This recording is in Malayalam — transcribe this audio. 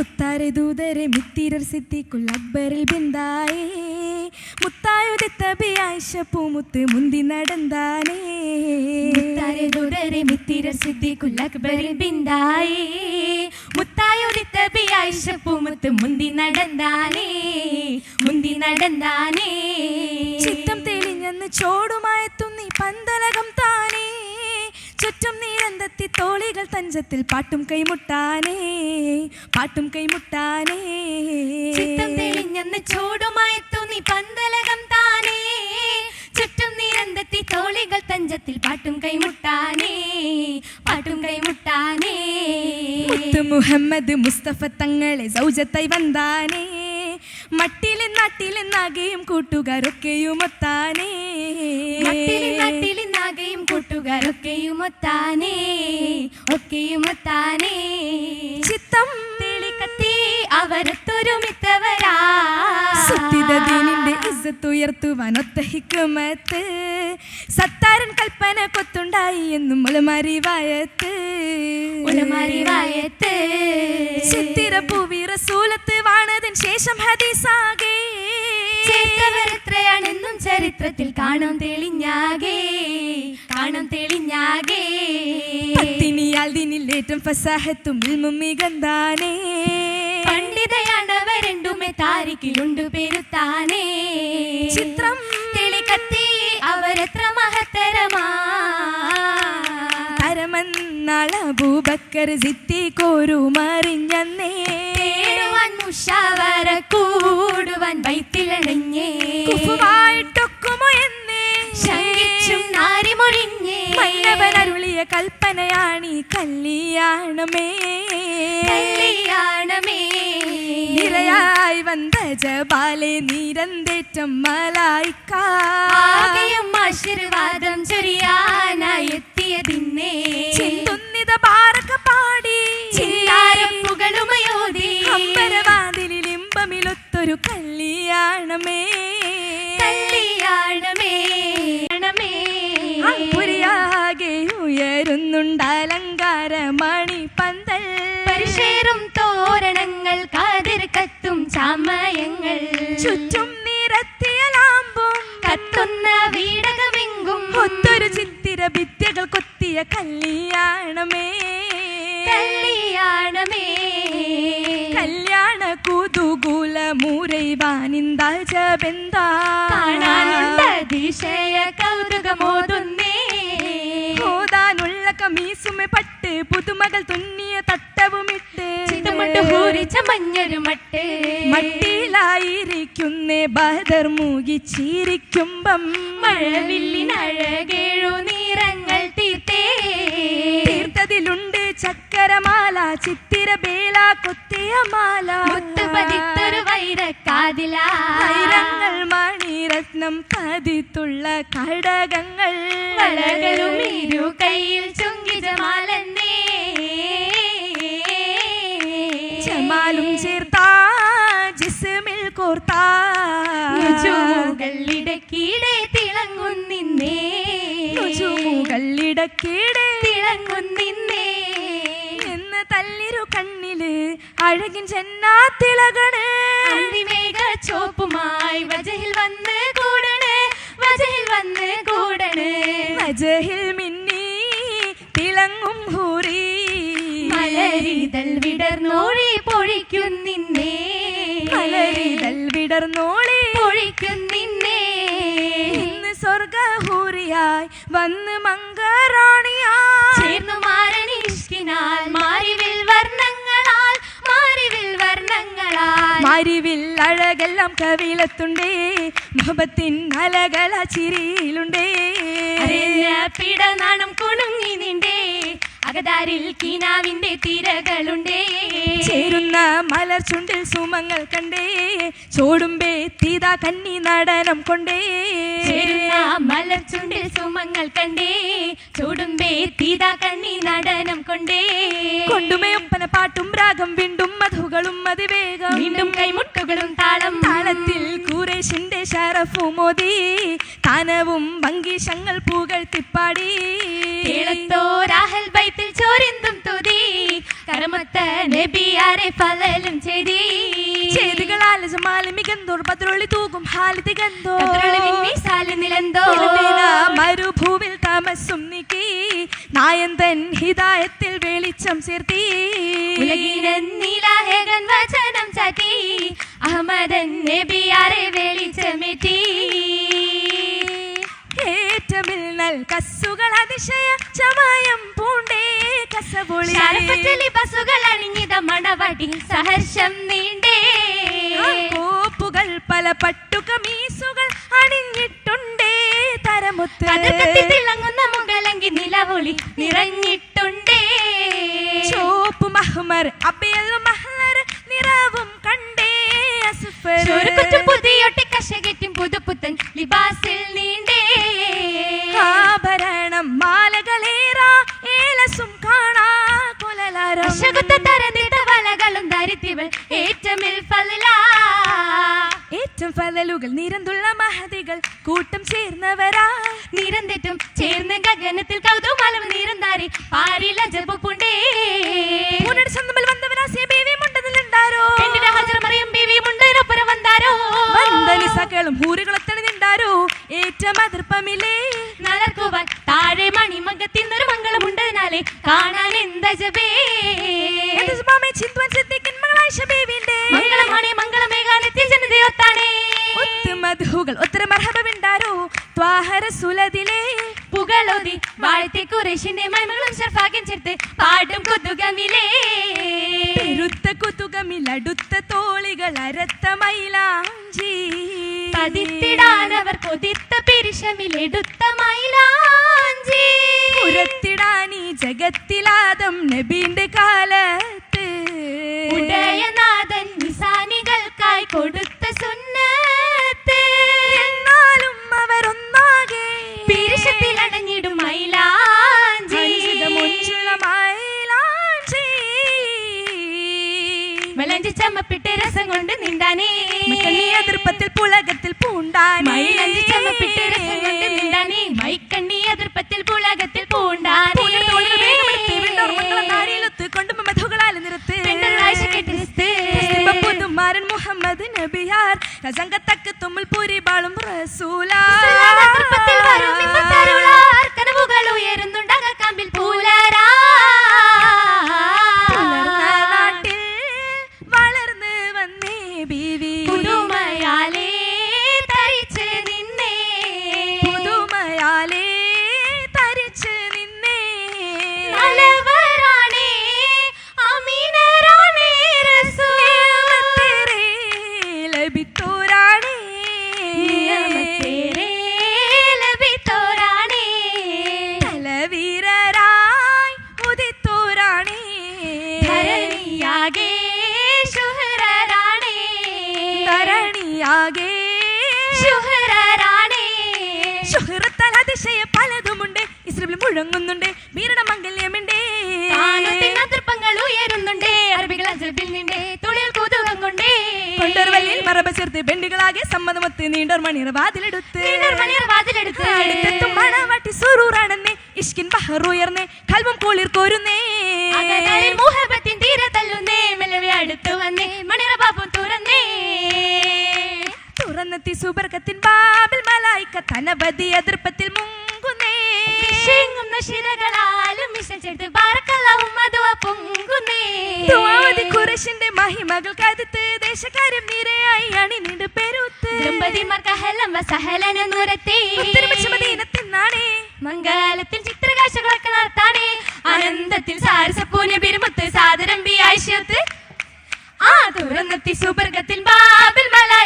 മുത്താരെ ദൂതരെ മിത്തിരർ സിദ്ദിഖുൽ അക്ബറിൽ ബിന്ദായേ. മുത്തായുദിത്ത ബി ആയിഷ പൂമുത്ത് മുന്തി നടന്താനേ. മുത്താരെ ദൂതരെ മിത്തിരർ സിദ്ദീഖുൽ അക്ബറിൽ ബിന്ദായേ. മുത്തായുദിത്ത ബി ആയിഷ പൂമുത്ത് മുന്തി നടന്താനേ. മുന്തി നടന്താനേ. ചിത്തം തെളിഞ്ഞെന്ന് ചോടുമായെത്തുന്നീ പന്തലകം താനേ ചുറ്റും നീരന്തത്തി തോളികൾ തഞ്ചത്തിൽ പാട്ടും കൈമുട്ടാനേ പാട്ടും കൈമുട്ടാനേ. ചിത്തം തെളിഞ്ഞെന്ന് ചൂടുമായെത്തു നീ പന്തലകം താനേ. ചുറ്റും നിരന്തത്തി തോളികൾ തഞ്ചത്തിൽ പാട്ടും കൈമുട്ടാനേ പാട്ടും കൈമുട്ടാനേ. മുത്ത് മുഹമ്മദ് മുസ്തഫ തങ്ങളെ സൗജത്തായി വന്താനേ. മട്ടിലെ നാട്ടിലെ നാഗയും കൂട്ടുകാരൊക്കെയും ഒത്താനേ കൂട്ടുകാരൊക്കെയും ഒത്താനേ ഒക്കെയും ഒത്താനേ ചിത്തം തെളിക്കത്തി അവരത്തൊരുമിത്തവരാ. സത്യത ദീനിന്റെ ഇസ്സത്തുയർത്തുവാൻ ഒത്ത ഹിക്കുമത്ത് സത്താരൻ കൽപ്പന കൊത്തുണ്ടായി എന്നും മുളമറിവായത്ത് ഉളമറിവായത്ത് ചിത്തിര പൂവി റസൂലത്ത് വാണതിന് ശേഷം ഹദീസാകെ. ചേർത്തവരെത്രയാണെന്നും ചരിത്രത്തിൽ കാണാം തെളിഞ്ഞാകെ കാണാം തെളിഞ്ഞാകെ. പത്തിനിയാൽ ദിനിൽ ഏറ്റവും ഫസാഹത്തും മികന്താനേ. പണ്ഡിതയാണവരെണ്ടുമേ താരിക്കിലുണ്ട് പെരുത്താനേ. ചിത്രം. തെളികത്തി അവരെത്ര മഹത്തരമാ. തരമന്നാൾ അബൂബക്കർ സിത്തി കോരുമറിഞ്ഞന്നേ മന്നവനരുളിയ കൽപ്പനയാണീ കല്യാണമേ. കല്യാണമേ. നിരയായി വന്ന ജപാലെ നിരന്തേറ്റം മലായിക്കാകെയും ആശീർവാദം ചൊരിയാനായി എത്തിയതിന്നേ ചിന്തുന്നിത പാറക്ക പാടി. ചിന്താരം പുകളുമയോതി അമ്പരവാതിലിൽ ഇമ്പമിലൊത്തൊരു കല്യാണമേ. ഭിത്തികൾ കൊത്തിയ കല്യാണമേ. കല്യാണമേ. കല്യാണ കൂതുകൂല മൂരൈവാനിന്താൽ ബെന്താ കാണാനുണ്ട് അതിശയ കൗതുകമോതുന്നേ. ഓതാനുള്ള കമീസുമെ പട്ട് പുതുമകൾ തുന്നിയ തട്ടവുമിട്ട്. മഞ്ഞരുമട്ട് മട്ടിലായി മഞ്ഞൊരു മട്ട്. മട്ടിയിലായിരിക്കുന്നേ ബദർ മൂകിച്ചിരിക്കുമ്പം. മഴവില്ലിനഴകേഴു നിറങ്ങൾ തീർത്തേ. തീർത്തതിലുണ്ട് ചക്കരമാല ചിത്തിര ബേല കൊത്തിയ മാല പതിത്തൊരു വൈരക്കാതില. വൈരങ്ങൾ മണിരത്നം പതിത്തുള്ള കടകങ്ങൾ. വളകളും ഇരു കയ്യിൽ ചുങ്കിജമാലെന്നേ. ചമാലും ചേർത്താ ജിസ്മിൽ കോർത്താ നുജൂമുകൾ ഇടയ്ക്കിടെ തിളങ്ങുന്നിന്നേ നുജുമുകളിടക്കീടെ തിളങ്ങുന്നിന്നേ എന്ന് തല്ലിരു കണ്ണിൽ അഴകിൻ ചെന്നാത്തിളകണ് അന്തിമേഘ ചോപ്പുമായി വജഹിൽ വന്ന് കൂടണേ. വജഹിൽ വന്ന് കൂടണേ. വജഹിൽ മിന്നി തിളങ്ങും ഹൂറി മലരിതൽ വിടർന്നോഴി പൊഴിക്കുന്നിന്നേ മലരിതൽ ഒഴിക്കും നിന്നെ. ഇന്ന് സ്വർഗഹൂറിയായി വന്ന് മങ്കറാണിയായി ചേർന്നു മാരണിഷ്കിനാൽ മാറിവിൽ വർണങ്ങളാൽ. മാറിവിൽ വർണങ്ങളാൽ. മാറിവിൽ അഴകെല്ലാം കവിളത്തുണ്ടേ മുഖത്തിൻ അലകള ചിരിയിലുണ്ടേ. പിടനാണം കുണുങ്ങി നിണ്ടേ. അകതാരിൽ കീനാവിന്റെ തിരകളുണ്ടേ. ചേരുന്ന മലർ ചുണ്ടിൽ സുമങ്ങൾ കണ്ടേ. ചോടുമ്പേ തീതാ കന്നി നടനം കൊണ്ടേ. മല ചുണ്ടിൽ സുമങ്ങൾ കണ്ടേ. ചോടുമ്പേ തീതാ കണ്ണി നടനം കൊണ്ടേ. കൊണ്ടുമയൊപ്പന പാട്ടും രാഗം വീണ്ടും മധുകളും അതിവേഗം. വീണ്ടും കൈമുട്ടുകളും താളം. താളത്തിൽ കൂരേശിന്റെ ഷറഫുമോദി താനവും ഭംഗീശങ്ങൾ പുകഴ്ത്തിപ്പാടി. കേളത്തോരാഹൽ ബൈത്തിൽ ചോരിന്തും തുതി. കരമ മുത്ത നബിയാരെ ഫലലും ചെയ്തി. ചെയ്തികളാൽ ജമാൽ മികന്തോർ ബദ്രൊളി തൂകും ഹാൽ തികന്തോ കതിരുളി മിന്നി സാൽ നിലന്തോ. മരുഭൂവിൽ താമസം നീക്കി നായന്തൻ ഹിതായത്തിൽ വെളിച്ചം ചേർത്തി. നീലാഹേകൻ വചനം ചാറ്റി അഹമ്മദൻ നബിയാരെ വെളിച്ചമേറ്റി ഏറ്റമിൽ നൽ കസ്സുകൾ അതിശയ ചമയം പൂണ്ടേ. ശരപ്പറ്റലി ബസുകൾ അണിഞ്ഞിത മണവടി സഹർഷം നീണ്ടേ. കോപ്പുകൾ പല പട്ടുകമീസുകൾ അണിഞ്ഞിട്ടുണ്ടേ തരമുത്ത്. തിളങ്ങുന്ന മുകളങ്കി നിലവൊളി നിറഞ്ഞിട്ടുണ്ടേ. ചോപ്പ് മഹ്മർ അബിയൽ മഹ്ലർ നിറവും കണ്ടേ അസുഫർ. പുതിയൊട്ടി കശകറ്റും പുതുപുത്തൻ ലിബാസിൽ കൊലലാരം അശകുത്ത തരനിട്ട വളകളും ധരിത്തിവൾ ഏറ്റമിൽ ഏറ്റവും ഫലലുകൾ നിരന്തുള്ള മഹതികൾ കൂട്ടം ചേർന്നവരാ. നിരന്തിട്ടും ചേർന്ന് ഗഗനത്തിൽ കൗതുമാലം നിരന്താരി പാരില ജപുണ്ടേ സ്വന്തമിൽ വന്നവരാ ബേവിയും ഉണ്ടതിലുണ്ടാരോ പെണ്ണിന്റെ ഹജർ മറിയും ബീവിയും ഉണ്ടൊപ്പരം വന്നാരോ? വന്തനി സകലും ഹൂരുകളൊത്തണി നിണ്ടാരോ ഏറ്റം അതിർപ്പമില്ലേ? നലർക്കുവാൻ താഴെ മണിമകത്തിന്നൊരു മംഗളമുണ്ടതിനാലെ കാണാൻ എന്താ ജപേ? മധുകൾ ഒത്തര മർഹബമിണ്ടാരോ? ത്വാഹര സുലതിലേ പുകളോതി വാഴ്ത്തി കുറേശിന്റെ മൈമകളും ഷർഫാകം ചേർത്ത് പാടും കുതുകമിലേ. രുത്ത കുതുകമിലടുത്ത തോളികൾ അരത്ത മൈലാഞ്ചി. പതിത്തിടാനവർ കൊതിത്ത പിരിശമിലെടുത്ത മൈലാഞ്ചി. പുരത്തിടാനീ ജഗത്തിലാദം നബീന്റെ കാലത്ത് മലഞ്ചി ചമ്മപ്പിട്ട് രസം കൊണ്ട് നിന്താനേ മക്കണ്ണി എതിർപ്പത്തിൽ പുളകത്തിൽ പൂണ്ടാനേ. മൈലഞ്ചി ചമ്മപ്പിട്ട് രസം കൊണ്ട് നിന്താനേ മൈക്കണ്ണി എതിർപ്പത്തിൽ പുളകത്തിൽ പൂണ്ടാനേ. മുഹമ്മദ് നബിയാർ. രസംഗത്തക്ക് തുമ്മിൽ പൂരി ബാളും റസൂലാ Puno. ഇസ്രബിൽ മുഴങ്ങുന്നുണ്ട്. വീരണ മംഗല്യമുണ്ട്. തൃപ്പങ്ങൾ ഉയരുന്നുണ്ടേ. അറബികൾ അജബിൽ നിണ്ടേ തുളിയിൽ കുതുകം കൊണ്ടേ കൊണ്ടൊരുവല്ലിൽ മറബ ചേർത്ത് ബെണ്ടുകളാകെ സമ്മതമൊത്ത് നീണ്ടോർ മണിയർ വാതിലെടുത്ത്. മണിയർ വാതിലെടുത്ത്. അടുത്തെത്തും മണവാട്ടി സുറൂറാണെന്നേ ഇഷ്കിൻ ബഹർ ഉയർന്നേ കൽവം കോളിർ കോരുന്നേ. മുഹബത്തിൻ തീരെ തല്ലുന്നേ. മെല്ലവെ അടുത്ത് വന്നേ മണിയറ ബാബു തുറന്നേ. തുറന്നെത്തി സുബർക്കത്തിൻ ബാബിൽ മലായിക്ക തനവധി എതിർപ്പത്തിൽ മുങ്കുന്നേ ശേങ്ങുന്ന ശിരകളാലും മിശൽ ചേർത്ത് ബാറക്കല്ലാവും മധുവ പൊങ്കുന്നേ ദുആവതി ഖുറൈശിന്റെ മഹിമകൾ കരുത്ത് ദേശക്കാരും നിരയായി അണിനിട് പെരുത്ത്. ദമ്പതിമാർക്ക് ഹലം സഹലന നുരത്തി. ഒത്തൊരുമിച്ച് മദീനത്തിന്നാണേ മംഗലത്തിൽ ചിത്രകാഴ്ചകളൊക്കെ നടത്താണേ. ആനന്ദത്തിൽ സാരസപ്പൂനെ പെരുമത്ത് സാദരം ബി ആയിഷത്ത് ആ തുറന്നെത്തി സുബർഗത്തിൽ ബാബിൽ മലായിക്ക